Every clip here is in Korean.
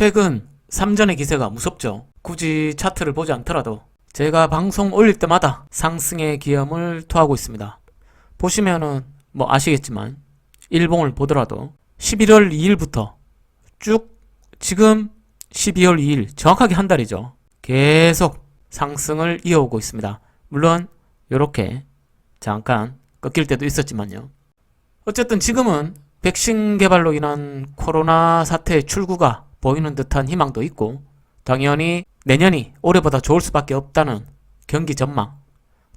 최근 3전의 기세가 무섭죠. 굳이 차트를 보지 않더라도 제가 방송 올릴 때마다 상승의 기염을 토하고 있습니다. 보시면은 뭐 아시겠지만 일봉을 보더라도 11월 2일부터 쭉 지금 12월 2일 정확하게 한 달이죠. 계속 상승을 이어오고 있습니다. 물론 이렇게 잠깐 꺾일 때도 있었지만요. 어쨌든 지금은 백신 개발로 인한 코로나 사태의 출구가 보이는 듯한 희망도 있고 당연히 내년이 올해보다 좋을 수밖에 없다는 경기 전망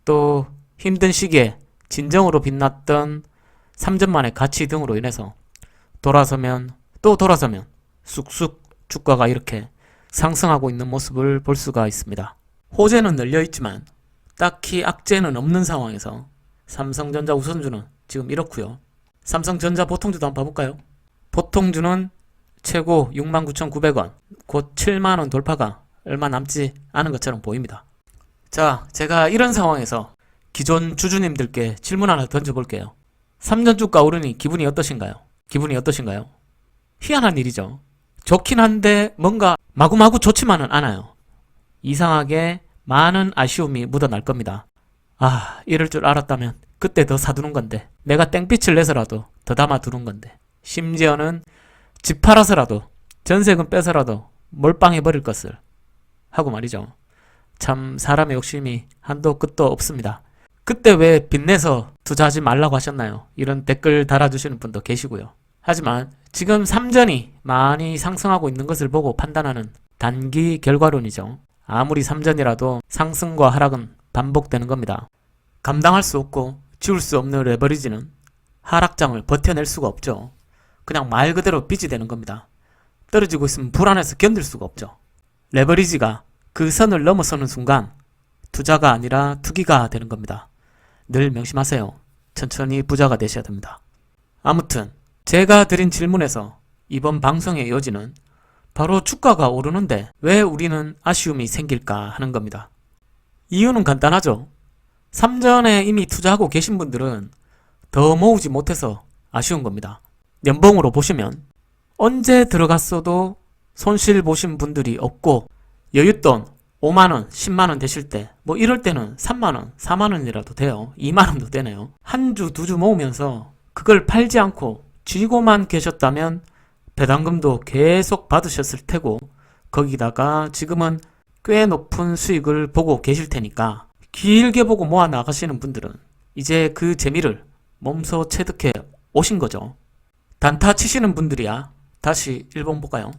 또 힘든 시기에 진정으로 빛났던 3전만의 가치 등으로 인해서 돌아서면 또 돌아서면 쑥쑥 주가가 이렇게 상승하고 있는 모습을 볼 수가 있습니다. 호재는 널려 있지만 딱히 악재는 없는 상황에서 삼성전자 우선주는 지금 이렇고요. 삼성전자 보통주도 한번 봐볼까요? 보통주는 최고 69,900원, 곧 7만원 돌파가 얼마 남지 않은 것처럼 보입니다. 자, 제가 이런 상황에서 기존 주주님들께 질문 하나 던져볼게요. 3전 주가 오르니 기분이 어떠신가요? 기분이 어떠신가요? 희한한 일이죠. 좋긴 한데 뭔가 마구마구 좋지만은 않아요. 이상하게 많은 아쉬움이 묻어날 겁니다. 아, 이럴 줄 알았다면 그때 더 사두는 건데 내가 땡빛을 내서라도 더 담아두는 건데 심지어는 집 팔아서라도 전세금 빼서라도 몰빵해버릴 것을 하고 말이죠. 참 사람의 욕심이 한도 끝도 없습니다. 그때 왜 빚내서 투자하지 말라고 하셨나요? 이런 댓글 달아주시는 분도 계시고요. 하지만 지금 3전이 많이 상승하고 있는 것을 보고 판단하는 단기 결과론이죠. 아무리 3전이라도 상승과 하락은 반복되는 겁니다. 감당할 수 없고 지울 수 없는 레버리지는 하락장을 버텨낼 수가 없죠. 그냥 말 그대로 빚이 되는 겁니다. 떨어지고 있으면 불안해서 견딜 수가 없죠. 레버리지가 그 선을 넘어서는 순간 투자가 아니라 투기가 되는 겁니다. 늘 명심하세요. 천천히 부자가 되셔야 됩니다. 아무튼 제가 드린 질문에서 이번 방송의 요지는 바로 주가가 오르는데 왜 우리는 아쉬움이 생길까 하는 겁니다. 이유는 간단하죠. 3전에 이미 투자하고 계신 분들은 더 모으지 못해서 아쉬운 겁니다. 연봉으로 보시면 언제 들어갔어도 손실 보신 분들이 없고 여윳돈 5만원, 10만원 되실 때 뭐 이럴 때는 3만원, 4만원이라도 돼요. 2만원도 되네요. 한 주, 두 주 모으면서 그걸 팔지 않고 쥐고만 계셨다면 배당금도 계속 받으셨을 테고 거기다가 지금은 꽤 높은 수익을 보고 계실 테니까 길게 보고 모아 나가시는 분들은 이제 그 재미를 몸소 체득해 오신 거죠. 단타 치시는 분들이야. 다시 일본 볼까요?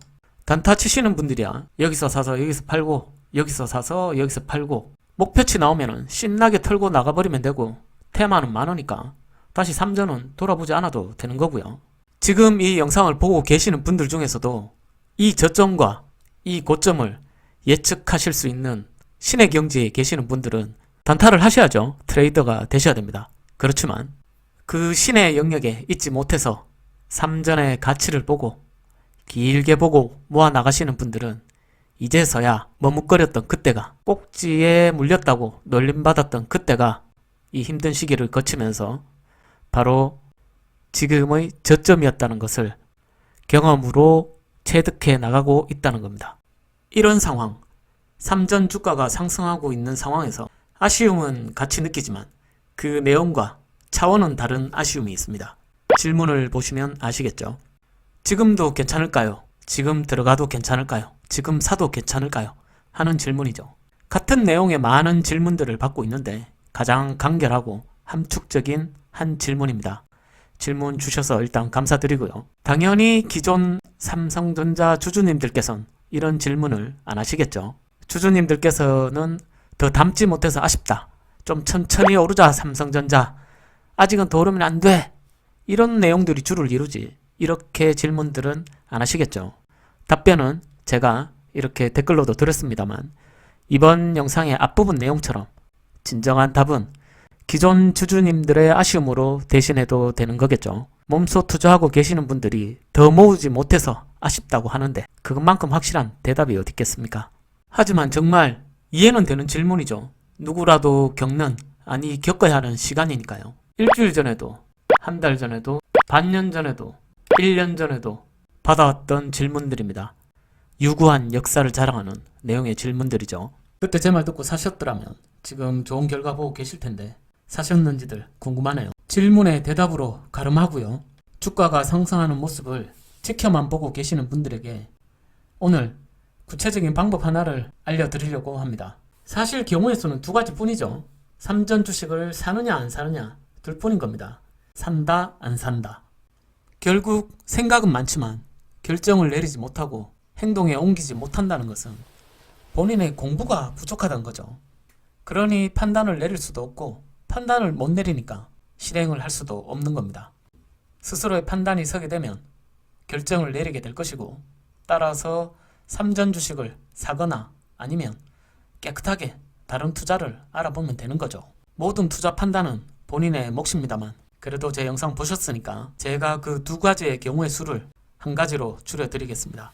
단타 치시는 분들이야. 여기서 사서 여기서 팔고 여기서 사서 여기서 팔고 목표치 나오면은 신나게 털고 나가버리면 되고 테마는 많으니까 다시 3전은 돌아보지 않아도 되는 거고요. 지금 이 영상을 보고 계시는 분들 중에서도 이 저점과 이 고점을 예측하실 수 있는 신의 경지에 계시는 분들은 단타를 하셔야죠. 트레이더가 되셔야 됩니다. 그렇지만 그 신의 영역에 있지 못해서 3전의 가치를 보고 길게 보고 모아 나가시는 분들은 이제서야 머뭇거렸던 그때가 꼭지에 물렸다고 놀림받았던 그때가 이 힘든 시기를 거치면서 바로 지금의 저점이었다는 것을 경험으로 체득해 나가고 있다는 겁니다. 이런 상황, 3전 주가가 상승하고 있는 상황에서 아쉬움은 같이 느끼지만 그 내용과 차원은 다른 아쉬움이 있습니다. 질문을 보시면 아시겠죠? 지금도 괜찮을까요? 지금 들어가도 괜찮을까요? 지금 사도 괜찮을까요? 하는 질문이죠. 같은 내용의 많은 질문들을 받고 있는데 가장 간결하고 함축적인 한 질문입니다. 질문 주셔서 일단 감사드리고요. 당연히 기존 삼성전자 주주님들께서는 이런 질문을 안 하시겠죠. 주주님들께서는 더 담지 못해서 아쉽다. 좀 천천히 오르자 삼성전자. 아직은 더 오르면 안 돼. 이런 내용들이 주를 이루지. 이렇게 질문들은 안 하시겠죠. 답변은 제가 이렇게 댓글로도 드렸습니다만 이번 영상의 앞부분 내용처럼 진정한 답은 기존 주주님들의 아쉬움으로 대신해도 되는 거겠죠. 몸소 투자하고 계시는 분들이 더 모으지 못해서 아쉽다고 하는데 그것만큼 확실한 대답이 어디 있겠습니까? 하지만 정말 이해는 되는 질문이죠. 누구라도 겪는 아니 겪어야 하는 시간이니까요. 일주일 전에도 한 달 전에도 반년 전에도 1년 전에도 받아왔던 질문들입니다. 유구한 역사를 자랑하는 내용의 질문들이죠. 그때 제 말 듣고 사셨더라면 지금 좋은 결과 보고 계실 텐데 사셨는지들 궁금하네요. 질문에 대답으로 가름하고요. 주가가 상승하는 모습을 지켜만 보고 계시는 분들에게 오늘 구체적인 방법 하나를 알려드리려고 합니다. 사실 경우의 수는 두 가지 뿐이죠. 삼전 주식을 사느냐 안 사느냐 둘 뿐인 겁니다. 산다 안 산다. 결국 생각은 많지만 결정을 내리지 못하고 행동에 옮기지 못한다는 것은 본인의 공부가 부족하다는 거죠. 그러니 판단을 내릴 수도 없고 판단을 못 내리니까 실행을 할 수도 없는 겁니다. 스스로의 판단이 서게 되면 결정을 내리게 될 것이고 따라서 삼전 주식을 사거나 아니면 깨끗하게 다른 투자를 알아보면 되는 거죠. 모든 투자 판단은 본인의 몫입니다만 그래도 제 영상 보셨으니까 제가 그 두 가지의 경우의 수를 한 가지로 줄여드리겠습니다.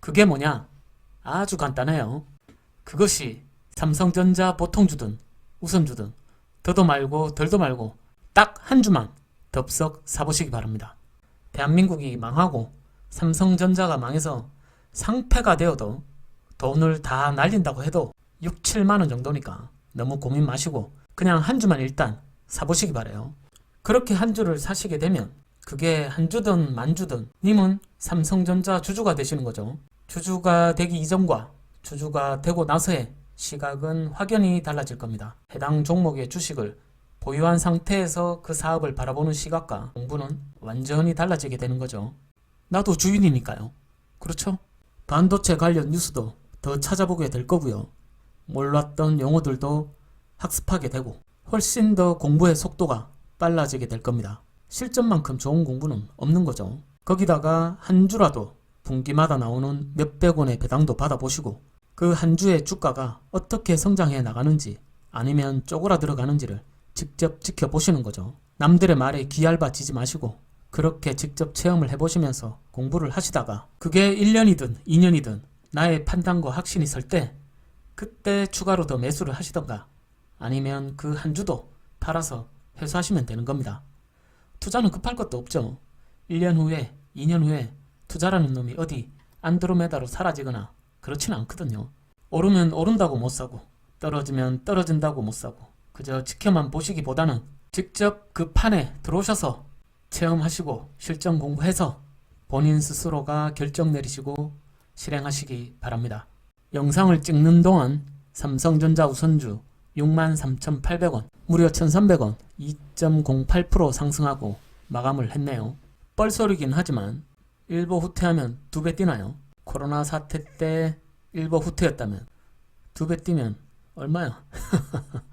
그게 뭐냐? 아주 간단해요. 그것이 삼성전자 보통 주든 우선 주든 더도 말고 덜도 말고 딱 한 주만 덥석 사보시기 바랍니다. 대한민국이 망하고 삼성전자가 망해서 상패가 되어도 돈을 다 날린다고 해도 6, 7만 원 정도니까 너무 고민 마시고 그냥 한 주만 일단 사보시기 바래요. 그렇게 한 주를 사시게 되면 그게 한 주든 만 주든 님은 삼성전자 주주가 되시는 거죠. 주주가 되기 이전과 주주가 되고 나서의 시각은 확연히 달라질 겁니다. 해당 종목의 주식을 보유한 상태에서 그 사업을 바라보는 시각과 공부는 완전히 달라지게 되는 거죠. 나도 주인이니까요. 그렇죠? 반도체 관련 뉴스도 더 찾아보게 될 거고요. 몰랐던 용어들도 학습하게 되고 훨씬 더 공부의 속도가 빨라지게 될 겁니다. 실전만큼 좋은 공부는 없는 거죠. 거기다가 한 주라도 분기마다 나오는 몇백 원의 배당도 받아보시고 그 한 주의 주가가 어떻게 성장해 나가는지 아니면 쪼그라 들어 가는지를 직접 지켜보시는 거죠. 남들의 말에 귀알바지지 마시고 그렇게 직접 체험을 해보시면서 공부를 하시다가 그게 1년이든 2년이든 나의 판단과 확신이 설 때 그때 추가로 더 매수를 하시던가 아니면 그 한 주도 팔아서 회수하시면 되는 겁니다. 투자는 급할 것도 없죠. 1년 후에, 2년 후에 투자라는 놈이 어디 안드로메다로 사라지거나 그렇지는 않거든요. 오르면 오른다고 못 사고 떨어지면 떨어진다고 못 사고 그저 지켜만 보시기보다는 직접 그 판에 들어오셔서 체험하시고 실전 공부해서 본인 스스로가 결정 내리시고 실행하시기 바랍니다. 영상을 찍는 동안 삼성전자 우선주 63,800원, 무려 1,300원, 2.08% 상승하고 마감을 했네요. 뻘소리긴 하지만 일보 후퇴하면 두 배 뛰나요? 코로나 사태 때 일보 후퇴였다면 두 배 뛰면 얼마야?